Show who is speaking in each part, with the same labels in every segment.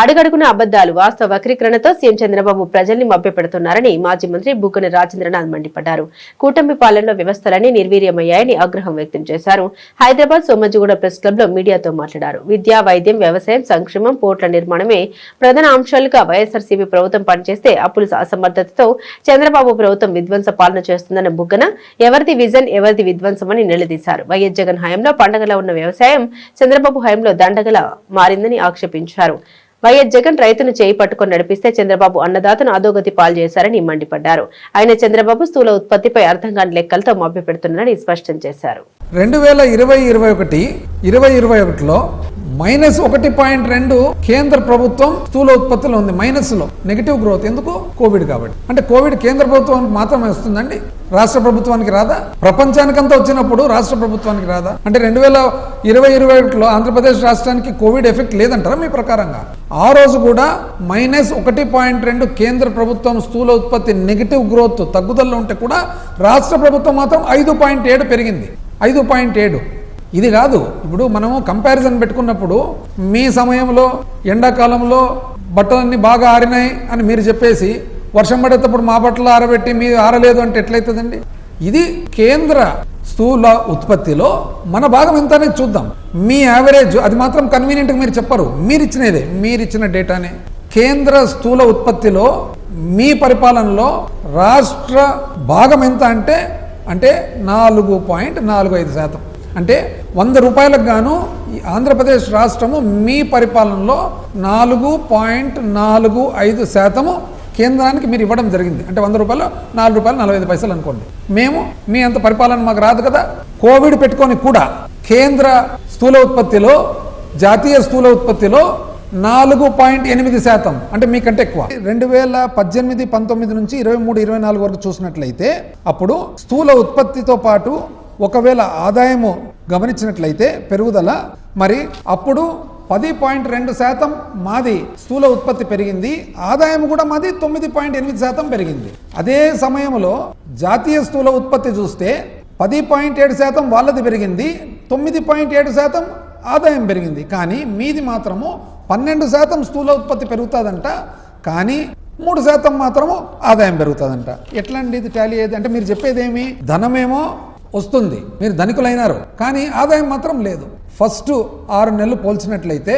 Speaker 1: అడుగడుగున అబద్దాలు వాస్తవ వక్రీకరణతో సీఎం చంద్రబాబు ప్రజల్ని మభ్యపెడుతున్నారని మాజీ మంత్రి బుగ్గన రాజేంద్రనాథ్ మండిపడ్డారు. కూటమి పాలనలో వ్యవస్థలన్నీ నిర్వీర్యమయ్యాయని ఆగ్రహం వ్యక్తం చేశారు. హైదరాబాద్ సోమజిగూడ ప్రెస్ క్లబ్లో మీడియాతో మాట్లాడారు. విద్య వైద్యం వ్యవసాయం సంక్షేమం పోర్టుల నిర్మాణమే ప్రధాన అంశాలుగా వైఎస్ఆర్సీపీ ప్రభుత్వం పనిచేస్తే అప్పుల అసమర్థతతో చంద్రబాబు ప్రభుత్వం విధ్వంస పాలన చేస్తుందన్న బుగ్గన ఎవరిది విజన్ ఎవరిది విధ్వంసమని నిలదీశారు. వైఎస్ జగన్ హయాంలో పండగలా ఉన్న వ్యవసాయం చంద్రబాబు హయాంలో దండగలా మారిందని ఆక్షేపించారు. వైఎస్ జగన్ రైతును చేయి పట్టుకొని నడిపిస్తే చంద్రబాబు అన్నదాతను అధోగతి పాలు చేశారని మండిపడ్డారు. ఆయన చంద్రబాబు స్థూల ఉత్పత్తిపై అర్థం కాని లెక్కలతో మభ్యపెడుతున్నారని స్పష్టం చేశారు.
Speaker 2: రెండు వేల ఇరవై ఇరవై ఒకటి ఇరవై ఇరవై ఒకటిలో మైనస్ ఒకటి పాయింట్ రెండు కేంద్ర ప్రభుత్వం స్థూల ఉత్పత్తిలో ఉంది. మైనస్లో నెగిటివ్ గ్రోత్. ఎందుకు? కోవిడ్ కాబట్టి. అంటే కోవిడ్ కేంద్ర ప్రభుత్వానికి మాత్రమే వస్తుందండి. రాష్ట్ర ప్రభుత్వానికి రాదా? ప్రపంచానికంతా వచ్చినప్పుడు రాష్ట్ర ప్రభుత్వానికి రాదా? అంటే రెండు వేల ఇరవై ఇరవై ఒకటిలో ఆంధ్రప్రదేశ్ రాష్ట్రానికి కోవిడ్ ఎఫెక్ట్ లేదంటారా మీ ప్రకారంగా? ఆ రోజు కూడా మైనస్ ఒకటి పాయింట్ రెండు కేంద్ర ప్రభుత్వం స్థూల ఉత్పత్తి నెగిటివ్ గ్రోత్ తగ్గుదలలో ఉంటే కూడా రాష్ట్ర ప్రభుత్వం మాత్రం ఐదు పాయింట్ ఏడు పెరిగింది. ఐదు పాయింట్ ఏడు. ఇది కాదు. ఇప్పుడు మనము కంపారిజన్ పెట్టుకున్నప్పుడు మీ సమయంలో ఎండాకాలంలో బట్టలన్నీ బాగా ఆరినాయి అని మీరు చెప్పేసి వర్షం పడేటప్పుడు మా బట్టలు ఆరబెట్టి మీ ఆరలేదు అంటే ఎట్లయితుందండి? ఇది కేంద్ర స్థూల ఉత్పత్తిలో మన భాగం ఎంత అనేది చూద్దాం. మీ యావరేజ్ అది మాత్రం కన్వీనియంట్గా మీరు చెప్పరు. మీరు ఇచ్చినదే మీరు ఇచ్చిన డేటానే కేంద్ర స్థూల ఉత్పత్తిలో మీ పరిపాలనలో రాష్ట్ర భాగం ఎంత అంటే అంటే నాలుగు పాయింట్ నాలుగు ఐదు శాతం. అంటే వంద రూపాయలకు గాను ఆంధ్రప్రదేశ్ రాష్ట్రము మీ పరిపాలనలో నాలుగు పాయింట్ నాలుగు ఐదు శాతము కేంద్రానికి మీరు ఇవ్వడం జరిగింది. అంటే వంద రూపాయలు నాలుగు రూపాయలు నలభై ఐదు పైసలు అనుకోండి. మేము మీ అంత పరిపాలన మాకు రాదు కదా? కోవిడ్ పెట్టుకొని కూడా కేంద్ర స్థూల ఉత్పత్తిలో జాతీయ స్థూల ఉత్పత్తిలో నాలుగు పాయింట్ ఎనిమిది శాతం అంటే మీకంటే ఎక్కువ. రెండు వేల పద్దెనిమిది పంతొమ్మిది నుంచి ఇరవై మూడు ఇరవై నాలుగు వరకు చూసినట్లయితే అప్పుడు స్థూల ఉత్పత్తితో పాటు ఒకవేళ ఆదాయము గమనించినట్లయితే పెరుగుదల మరి అప్పుడు పది పాయింట్ రెండు శాతం మాది స్థూల ఉత్పత్తి పెరిగింది. ఆదాయం కూడా మాది తొమ్మిది పాయింట్ ఎనిమిది శాతం పెరిగింది. అదే సమయంలో జాతీయ స్థూల ఉత్పత్తి చూస్తే పది పాయింట్ ఏడు శాతం వాళ్ళది పెరిగింది. తొమ్మిది పాయింట్ ఏడు శాతం ఆదాయం పెరిగింది. కానీ మీది మాత్రము పన్నెండు శాతం స్థూల ఉత్పత్తి పెరుగుతుందంట. కానీ మూడు శాతం మాత్రము ఆదాయం పెరుగుతుందంట. ఎట్లాంటిది ట్యాలీ ఇది టాలీ అయ్యేది అంటే మీరు చెప్పేదేమి? ధనమేమో వస్తుంది. మీరు ధనికులైనారు. కానీ ఆదాయం మాత్రం లేదు. ఫస్ట్ ఆరు నెలలు పోల్చినట్లయితే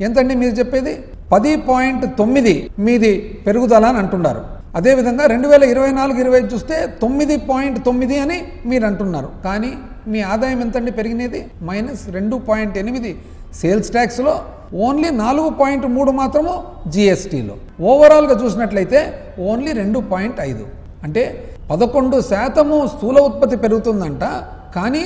Speaker 2: ఎంతండి మీరు చెప్పేది? పది పాయింట్ తొమ్మిది మీది పెరుగుదల అని అంటున్నారు. అదేవిధంగా రెండు వేల ఇరవై నాలుగు ఇరవై ఐదు చూస్తే తొమ్మిది పాయింట్ తొమ్మిది అని మీరు అంటున్నారు. కానీ మీ ఆదాయం ఎంతండి పెరిగినది? మైనస్ రెండు పాయింట్ ఎనిమిది సేల్స్ ట్యాక్స్లో ఓన్లీ నాలుగు పాయింట్ మూడు మాత్రము జిఎస్టీలో. ఓవరాల్గా చూసినట్లయితే ఓన్లీ రెండు పాయింట్ ఐదు. అంటే పదకొండు శాతము స్థూల ఉత్పత్తి పెరుగుతుందంట కానీ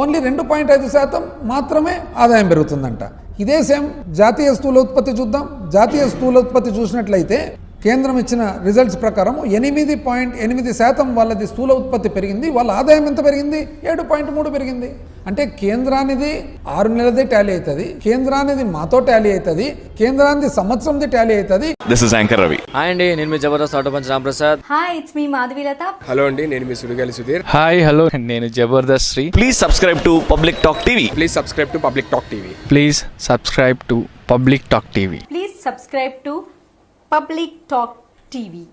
Speaker 2: ఓన్లీ రెండు పాయింట్ ఐదు శాతం మాత్రమే ఆదాయం పెరుగుతుందంట. ఇదే సేమ్ జాతీయ స్థూల ఉత్పత్తి చూద్దాం. జాతీయ స్థూల ఉత్పత్తి చూసినట్లయితే కేంద్రం ఇచ్చిన రిజల్ట్స్ ప్రకారం ఎనిమిది పాయింట్ ఎనిమిది శాతం వాళ్ళది స్థూల ఉత్పత్తి పెరిగింది వాళ్ళ ఆదాయం ఎంత పెరిగింది? ఏడు పాయింట్ మూడు పెరిగింది. అంటే కేంద్రానిది ఆరు నెలదే టాలీ అవుతుంది కేంద్రానిది మాతో టాలీ అవుతుంది కేంద్రానిది సంవత్సరంది టాలీ అవుతుంది
Speaker 3: this is anchor Ravi
Speaker 4: hi అండి నేను మీ Jabardasth auto punch Ramprasad.
Speaker 5: Hi it's me Madhavilatha
Speaker 6: hello అండి నేను మీ సుడిగాలి సుధీర్.
Speaker 7: హాయ్ హలో నేను Jabardasth Sri.
Speaker 3: Please subscribe to public talk TV
Speaker 6: please subscribe to public talk TV
Speaker 7: please subscribe to public talk TV
Speaker 5: please subscribe to public talk TV